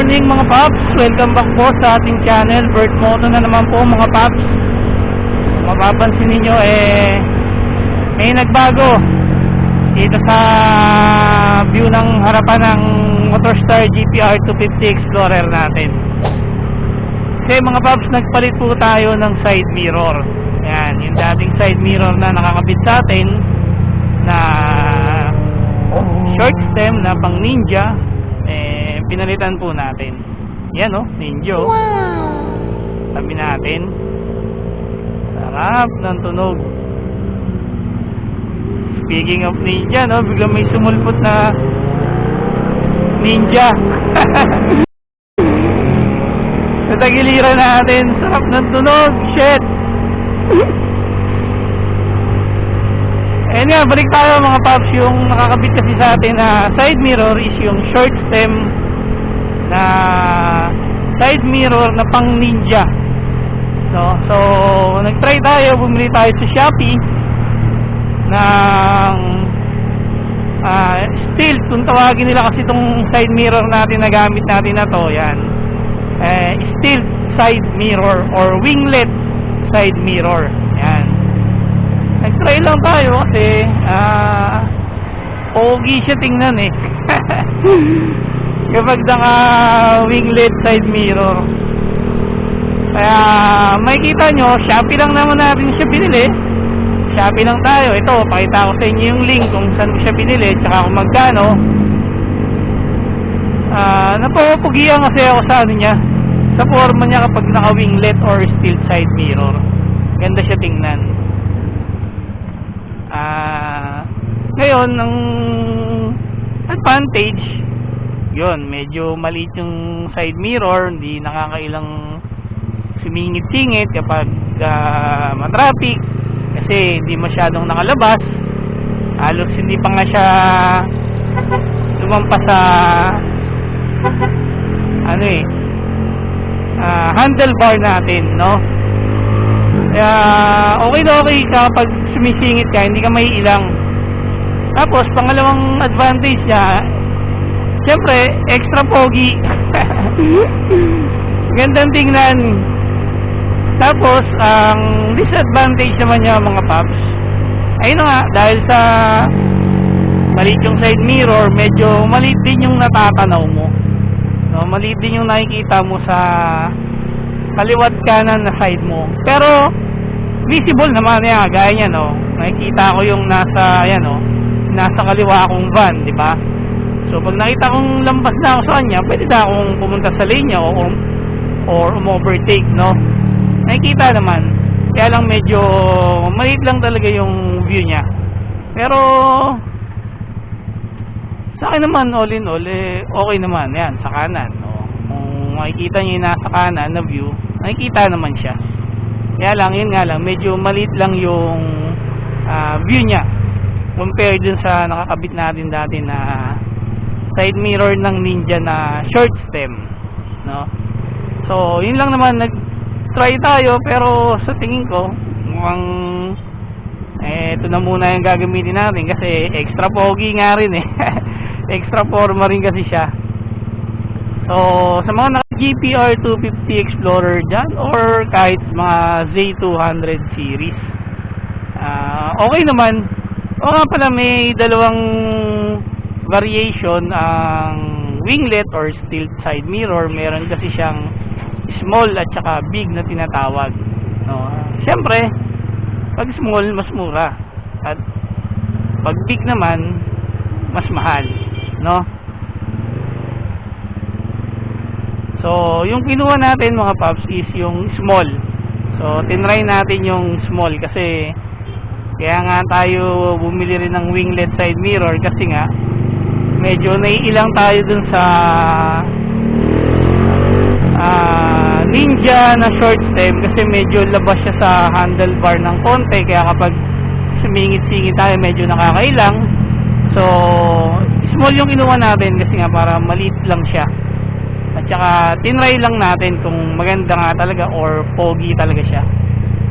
morning mga paps. Welcome back po sa ating channel. Bert Moto na naman po mga paps. Mapapansin ninyo eh may nagbago dito sa view ng harapan ng Motorstar GPR 250 Explorer natin. Kasi mga paps, nagpalit po tayo ng side mirror. Yan, yung dating side mirror na nakakabit sa atin na short stem na pang ninja pinalitan po natin. Yan oh ninja oh. sabi natin sarap ng tunog. Speaking of ninja no bigla may sumulpot na ninja. Sa tagiliran natin sarap ng tunog shit. Ayun nga, balik tayo mga paps, yung nakakabit kasi sa atin na side mirror is yung short stem na side mirror na pang ninja. No? So, nag-try tayo, bumili tayo sa Shopee ng ah, steel, kung tawagin nila kasi itong side mirror natin na gamit natin na to, yan. Eh, steel side mirror or winglet side mirror. Yan. Nag-try lang tayo kasi ah pogi siya tingnan eh. Kapag naka winglet side mirror. Kaya makikita nyo, Shopee lang naman natin siya binili. Shopee lang tayo. Ito, pakita ko sa inyo yung link kung saan ko siya binili tsaka kung magkano. Ah, napapugian kasi ako sa ano niya. Sa forma niya kapag naka winglet or steel side mirror. Ganda siya tingnan. Ah, ngayon ang advantage, 'yon, medyo maliit yung side mirror, hindi nakakailang sumingit-singit kapag uh, matraffic kasi hindi masyadong nakalabas. Halos hindi pa nga siya lumampas sa ano eh ah, handlebar natin, no? Kaya okay na okay ka pag sumisingit ka, hindi ka may ilang. Tapos, pangalawang advantage niya, siyempre, extra pogi. Gandang tingnan. Tapos, ang disadvantage naman niya mga paps, ayun na nga, dahil sa maliit yung side mirror, medyo maliit din yung natatanaw mo. No, maliit din yung nakikita mo sa kaliwat kanan na side mo. Pero visible naman yan, gaya niya no. Nakikita ko yung nasa ayan no, nasa kaliwa akong van, di ba? So pag nakita kong lampas na ako sa kanya, pwede na akong pumunta sa lane niya o or um-overtake, no? Nakikita naman. Kaya lang medyo maliit lang talaga yung view niya. Pero sa akin naman all in all eh, okay naman yan sa kanan no? kung makikita niyo yung nasa kanan na view nakikita naman siya kaya lang yun nga lang medyo maliit lang yung ah, view niya compared dun sa nakakabit natin dati na side mirror ng ninja na short stem no? So yun lang naman nag try tayo pero sa tingin ko mukhang eh, na muna yung gagamitin natin kasi extra pogi nga rin eh. Extra forma rin kasi siya. So sa mga naka GPR 250 Explorer dyan or kahit mga Z200 series ah okay naman. O nga pala may dalawang variation ang winglet or steel side mirror. Meron kasi siyang small at saka big na tinatawag. No? Syempre pag small mas mura. At pag big naman mas mahal. No? So yung kinuha natin mga paps is yung small. So tinry natin yung small kasi kaya nga tayo bumili rin ng winglet side mirror kasi nga medyo naiilang tayo dun sa ah, ninja na short stem kasi medyo labas siya sa handlebar ng konti. Kaya kapag sumingit-singit tayo medyo nakakailang. So small yung inuwa natin kasi nga para maliit lang siya. At saka tinry lang natin kung maganda nga talaga or pogi talaga siya.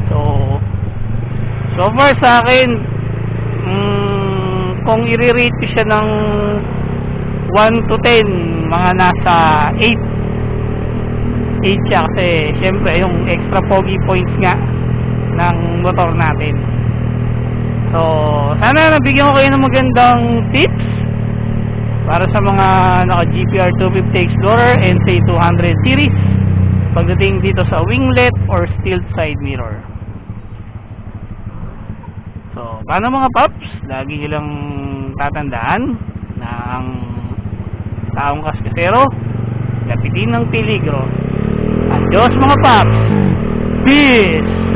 So so far sa akin mm, kung i-rate ko siya ng 1 to 10 mga nasa 8 8 siya kasi syempre yung extra pogi points nga ng motor natin. So, sana nabigyan ko kayo ng magandang tips para sa mga naka GPR 250 Explorer NC 200 series pagdating dito sa winglet or steel side mirror. So, paano mga paps? Lagi nyo lang tatandaan na ang taong kaskasero lapitin ng peligro. Adios mga paps! Peace!